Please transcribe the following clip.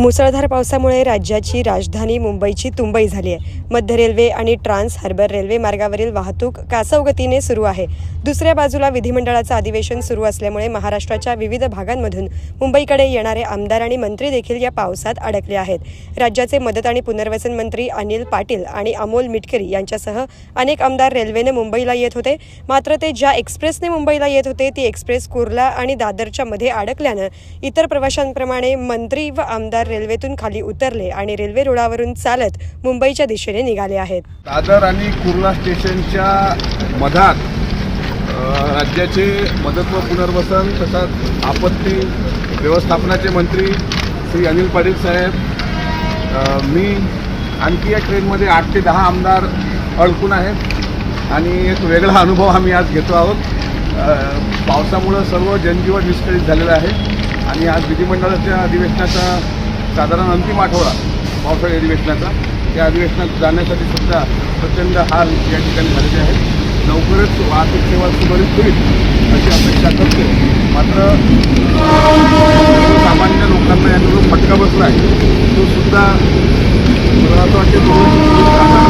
मुसळधार पावसामुळे राज्याची राजधानी मुंबईची तुंबई झाली आहे. मध्य रेल्वे आणि ट्रान्स हार्बर रेल्वे मार्गावरील वाहतूक कासवगतीने सुरू आहे. दुसऱ्या बाजूला विधिमंडळाचं अधिवेशन सुरू असल्यामुळे महाराष्ट्राच्या विविध भागांमधून मुंबईकडे येणारे आमदार आणि मंत्री देखील या पावसात अडकले आहेत. राज्याचे मदत आणि पुनर्वसन मंत्री अनिल पाटील आणि अमोल मिटकरी यांच्यासह अनेक आमदार रेल्वेने मुंबईला येत होते. मात्र ते ज्या एक्सप्रेसने मुंबईला येत होते ती एक्सप्रेस कुर्ला आणि दादरच्या मध्ये अडकल्यानं इतर प्रवाशांप्रमाणे मंत्री व आमदार रेल्वेतून खाली उतरले आणि रेल्वे रुळावरून चालत मुंबईच्या दिशेने निघाले आहेत. दादर आणि कुर्ला स्टेशनच्या मधात राज्याचे मदत व पुनर्वसन तसंच आपत्ती व्यवस्थापनाचे मंत्री श्री अनिल पाटील साहेब मी आणखी या ट्रेनमध्ये आठ ते दहा आमदार अडकून आहेत आणि एक वेगळा अनुभव आम्ही आज घेतो आहोत. पावसामुळं सर्व जनजीवन विस्कळीत झालेलं आहे आणि आज विधिमंडळाच्या अधिवेशनाचा साधारण अंतिम आठवडा पावसाळी अधिवेशनाचा. त्या अधिवेशनात जाण्यासाठी सुद्धा प्रचंड हाल या ठिकाणी झालेले आहेत लवकरच वाहतूक सेवा सुरळीत होईल अशी अपेक्षा करते मात्र सामान्य लोकांना याचा जो फटका बसला आहे. तो सुद्धा मला असं वाटते जाणार